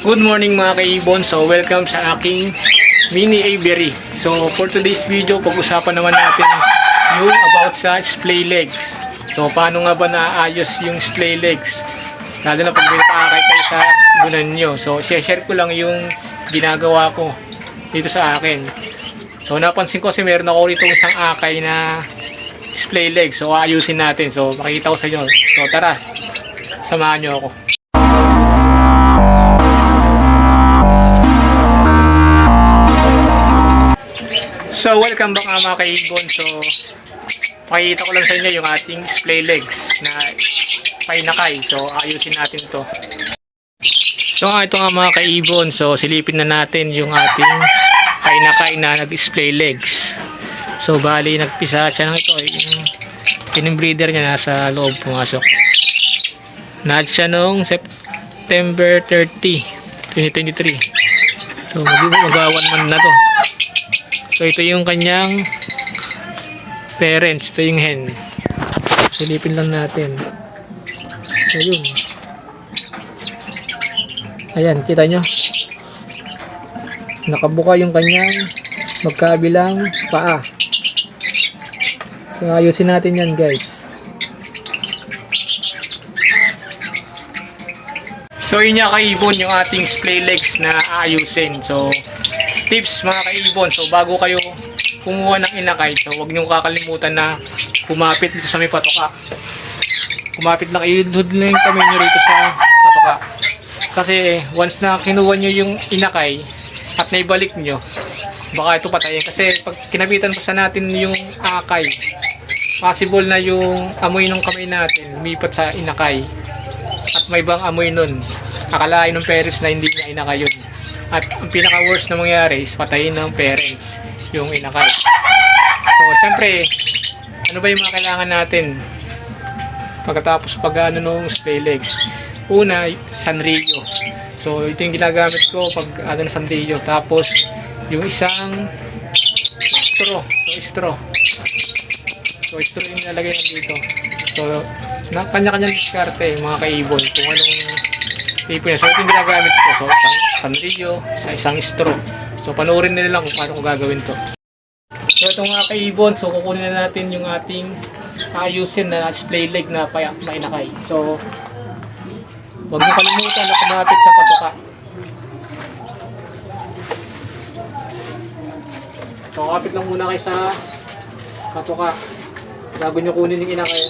Good morning mga kaibon. So welcome sa aking mini aviary. So for today's video, pag-usapan naman natin yung about sa splay legs. So paano nga ba naayos yung splay legs? Lalo na pag may paakay kayo sa gunan nyo. So share ko lang yung ginagawa ko dito sa akin. So napansin ko kasi meron ako rito isang akay na display legs. So ayusin natin. So makikita ko sa inyo. So tara, samahan nyo ako. So, welcome back mga kaibon. So, pakikita ko lang sa inyo yung ating display legs na painakay. So, ayusin natin to. So, nga ito nga mga kaibon. So, silipin na natin yung ating painakay na nag-display legs. So, bali, nagpisa siya ng ito. Yung pinibreeder niya nasa loob pumasok. Nahat siya noong September 30, 2023. So, mag- mag-one month na to. So ito yung kanyang parents, ito yung hen. Silipin lang natin. So yun. Ayan, kita nyo. Nakabuka yung kanyang magkabilang paa. So ayusin natin yan guys. So yun nga kaibon yung ating splay legs na aayusin. So tips mga kaibon. So bago kayo kumuha ng inakay, so huwag niyong kakalimutan na kumapit dito sa may patoka. Kumapit lang, ihudhod lang yung kamay niyo rito sa patoka. Kasi once na kinuha niyo yung inakay at naibalik niyo, baka ito patayin. Kasi pag kinabitan pa sa natin yung akay, possible na yung amoy ng kamay natin lumipat sa inakay at may bang amoy nun. Akalain ng parents na hindi niya inakay yun. At ang pinaka-worst na mangyari is patayin ng parents yung inakay. So, syempre, ano ba yung mga kailangan natin pagkatapos pag ano nung spray legs? Una, Sanrio. So, ito yung ginagamit ko pag ano na Sanrio. Tapos, yung isang straw. So, straw. So, straw yung nilalagay lang dito. So, na, kanya-kanya diskarte mga kaibon kung anong niya. So, ito yung ginagamit ko. So, isang sanrilyo sa isang straw. So, panoorin nila lang kung paano ko gagawin to. So, ito mga kaibon. So, kukunin na natin yung ating ayusin na display leg na painakay. So, huwag niyo kalimutan na kumapit sa patoka. So, kapit lang muna kayo sa patoka. Bago nyo kunin yung inakay.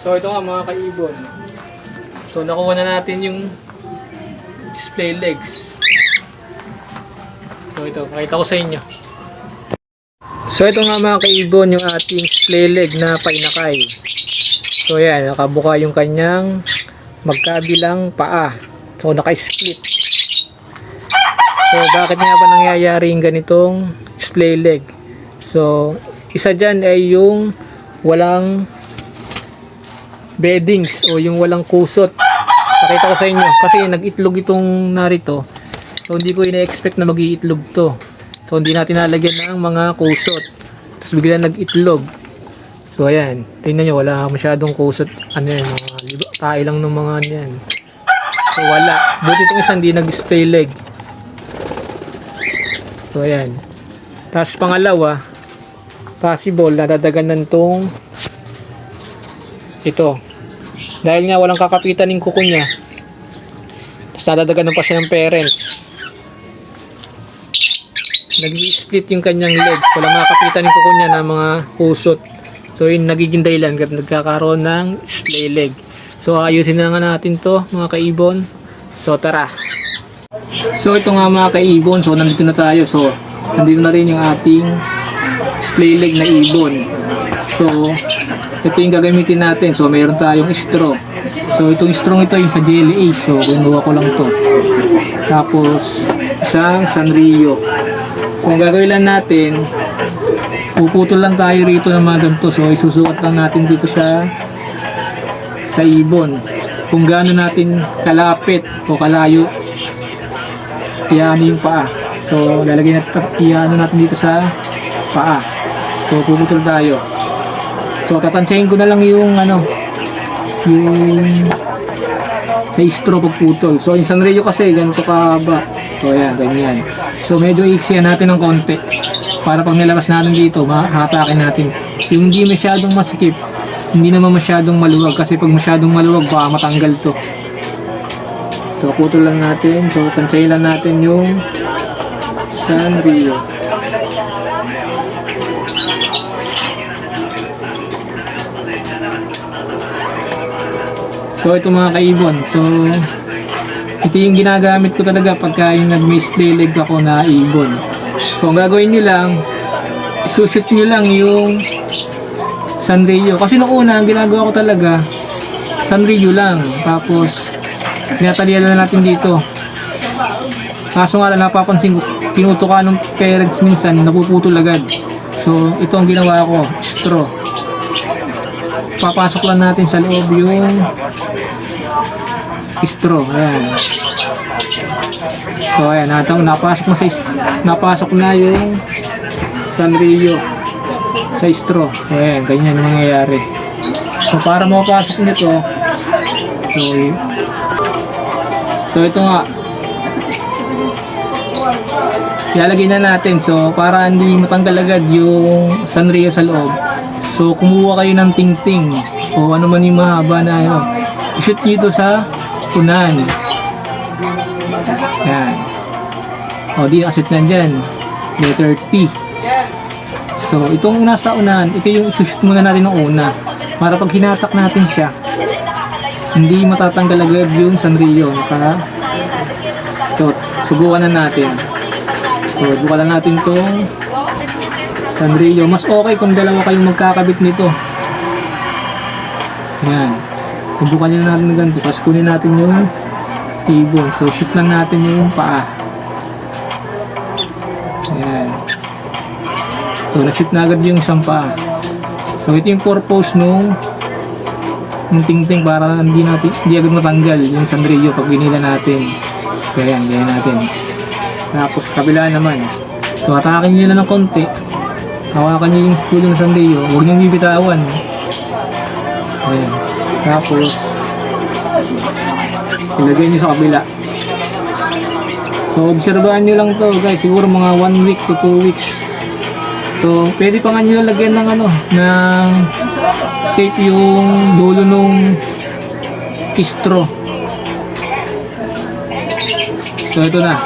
So ito nga mga kaibon. So nakuha na natin yung display legs. So ito, pakita ko sa inyo. So ito nga mga kaibon yung ating display leg na painakay. So yan, nakabuka yung kanyang magkabilang paa. So naka-split. So bakit nga ba nangyayari yung ganitong display leg? So isa dyan ay yung walang beddings o yung walang kusot. Pakita ko sa inyo kasi nag-itlog itong narito. So hindi ko ina-expect na mag-iitlog to. So hindi natin nalagyan ng mga kusot. Tapos bigla nag-itlog. So ayan, tingnan nyo wala masyadong kusot. Ano yan, mga liba- tae lang ng mga ano yan. So wala. Buti itong isang hindi nag-display leg. So ayan. Tapos pangalawa, possible nadadaganan tong ito. Dahil nga walang kakapitan ng kuko niya. Tapos nadadaganan pa siya ng parents. Nag-split yung kanyang legs. Walang makakapitan ng kuko niya ng mga usot. So yun nagiging dahilan kasi nagkakaroon ng splay leg. So ayusin na nga natin to mga kaibon. So tara. So ito nga mga kaibon. So nandito na tayo. So nandito na rin yung ating display leg na ibon. So ito yung gagamitin natin. So, meron tayong straw. So, itong straw ito yung sa Jelly Ace. So, kinuha ko lang to. Tapos, isang Sanrio. So, ang gagawin lang natin, puputol lang tayo rito ng mga ganito. So, isusukat lang natin dito sa sa ibon. Kung gaano natin kalapit o kalayo, iano yung paa. So, lalagay natin, iano natin dito sa paa. So, puputol tayo. So, tatansyahin ko na lang yung ano, yung sa istro pagputol. So, yung Sanrio kasi, ganito kahaba. So, ayan, ganyan. So, medyo iksiyan natin ng konti. Para pag nilabas natin dito, mahatakin natin. Yung hindi masyadong masikip, hindi naman masyadong maluwag. Kasi pag masyadong maluwag, baka matanggal to. So, putol lang natin. So, tansyahin lang natin yung Sanrio. So ito mga kaibon. So ito yung ginagamit ko talaga pagka yung nag-misplay leg ako na ibon. So ang gagawin nyo lang, isushoot nyo lang yung Sanrio. Kasi nung una, ang ginagawa ko talaga, Sanrio lang. Tapos, tinatalian na natin dito. Kaso nga lang napapansin ko, tinutuka ng parents minsan, napuputol agad. So, ito ang ginawa ko, straw. Papasok lang natin sa loob yung straw. Ayan. So, ayan. Natang, napasok na sa napasok na yung Sanrio sa straw. Ayan, ganyan yung mangyayari. So, para mapasok nito, so, so ito nga, Ilalagay na natin. So, para hindi matanggal agad yung Sanrio sa loob. So, kumuha kayo ng ting-ting o ano man yung mahaba na ano. I-shoot nyo ito sa unan. Yan. O, di nakashoot na dyan. Letter T. So, itong una sa unahan, ito yung i-shoot muna natin ng una. Para pag hinatak natin siya, hindi matatanggal agad yung Sanrio. Naka, so, subukan na natin. So, buka lang natin itong Sanrio. Mas okay kung dalawa kayong magkakabit nito. Ayan. Bubukan nyo natin ng ganito. Tapos kunin natin yung ibon. So, shoot lang natin yung paa. Ayan. So, na-shoot na agad yung isang paa. So, ito yung purpose nung yung ting-ting para hindi natin hindi agad matanggal yung Sanrio pag binila natin. So, ayan. Ganyan natin. Tapos kabila naman. So atakin nyo na ng konti. Hawakan nyo yung spool ng sandayo. Huwag nyo bibitawan. Ayan. Tapos ilagay nyo sa kabila. So obserbahan nyo lang to guys. Siguro mga 1 week to 2 weeks. So pwede pa nga nyo lagyan ng ano ng tape yung dulo nung istro. So ito na.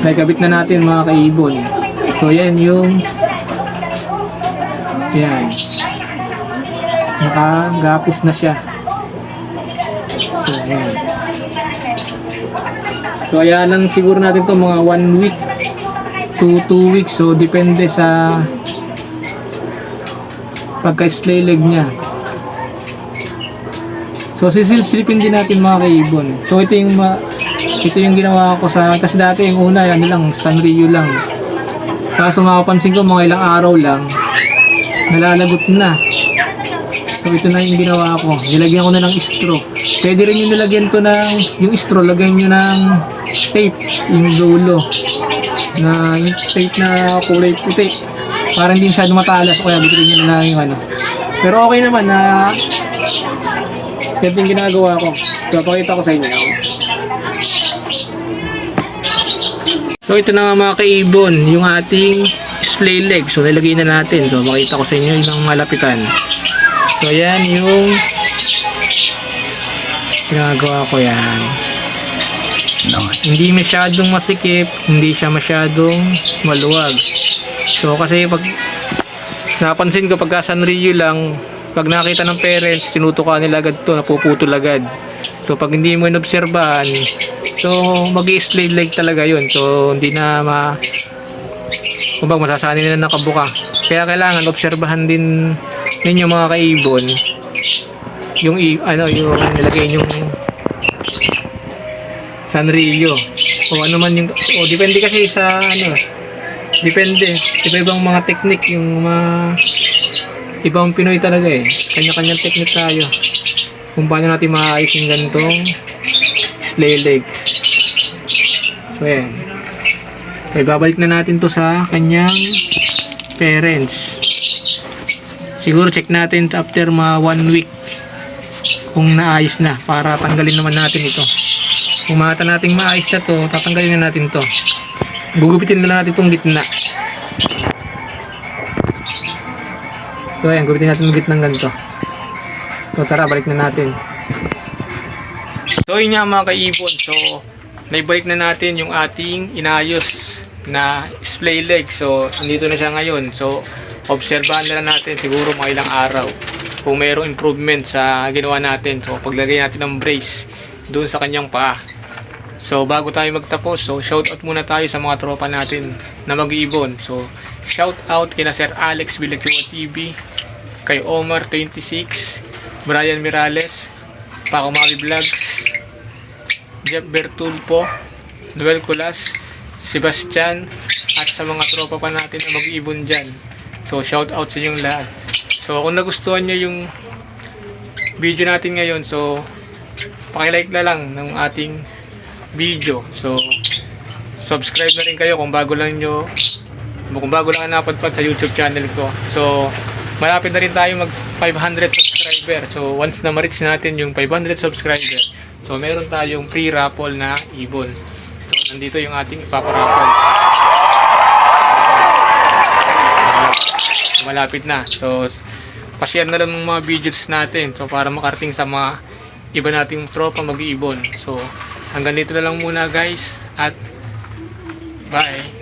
Naikabit na natin mga kaibon. So yan yung yan. Nakagapos na siya. So yan. So ayan lang siguro natin to mga 1 week to 2 weeks. So depende sa pagka-splay leg niya. So sisilipin din natin mga kaibon. So ito yung ma ito yung ginawa ko sa kasi dati yung una ano lang Sanrio lang. Kaso makapansin ko mga ilang araw lang nalalagot na. So ito na yung ginawa ko. Nilagyan ko na ng straw. Pwede rin yung nilagyan to ng yung straw lagyan nyo ng tape yung dulo na yung tape na kulay puti para hindi masyado matalas kaya bitin nyo na yung ano. Pero okay naman na yan yung ginagawa ko. So, pakita ko sa inyo. So, ito na nga mga kaibon, yung ating display leg. So, nilagay na natin. So, makita ko sa inyo yung malapitan. So, yan yung ginagawa ko yan. Hindi masyadong masikip, hindi siya masyadong maluwag. So, kasi pag napansin ko pagka Sanrio lang, pag nakita ng parents, tinutukan nila agad to, napuputol agad. So, pag hindi mo inobserbahan, so, mag slave leg talaga yun. So, hindi na ma... Kumbaga, masasani na nakabuka. Kaya kailangan obserbahan din ninyo mga kaibon. Yung ano yung nilagay yung Sanrio o ano man yung o depende kasi sa ano depende. Iba-ibang mga technique yung mga ibang Pinoy talaga eh. Kanya-kanyang technique tayo. Kung paano natin maayos yung ganitong display leg so yan so ibabalik na natin to sa kanyang parents. Siguro check natin after mga one week kung naayos na para tanggalin naman natin ito. Kung makita natin maayos na to, tatanggalin na natin to. Gugupitin na natin itong gitna. So ayan, gupitin natin yung gitnang ganito. So tara, balik na natin. So yun nga mga kaibon, so naibalik na natin yung ating inayos na splay leg. So andito na siya ngayon. So obserbahan na natin siguro mga ilang araw kung mayroong improvement sa ginawa natin. So paglagay natin ng brace doon sa kanyang paa. So bago tayo magtapos, so shout out muna tayo sa mga tropa natin na mag-iibon. So shout out kina Sir Alex Villacua TV, kay Omar 26, Brian Mirales, Paco Mavi Vlogs, Jeff Bertulpo, Noel Culas, Sebastian, at sa mga tropa pa natin na mag-iibon dyan. So shout out sa inyong lahat. So kung nagustuhan nyo yung video natin ngayon, so pakilike na lang ng ating video. So, subscribe na rin kayo kung bago lang nyo, kung bago lang napadpad sa YouTube channel ko. So, malapit na rin tayo mag 500 subscriber. So, once na ma-reach natin yung 500 subscriber, so meron tayong free raffle na ibon. So, nandito yung ating ipaparaffle. Malapit na. So, pa-share na lang ng mga videos natin. So, para makarating sa mga iba nating tropa mag-iibon. So, hanggang dito na lang muna guys. At, bye!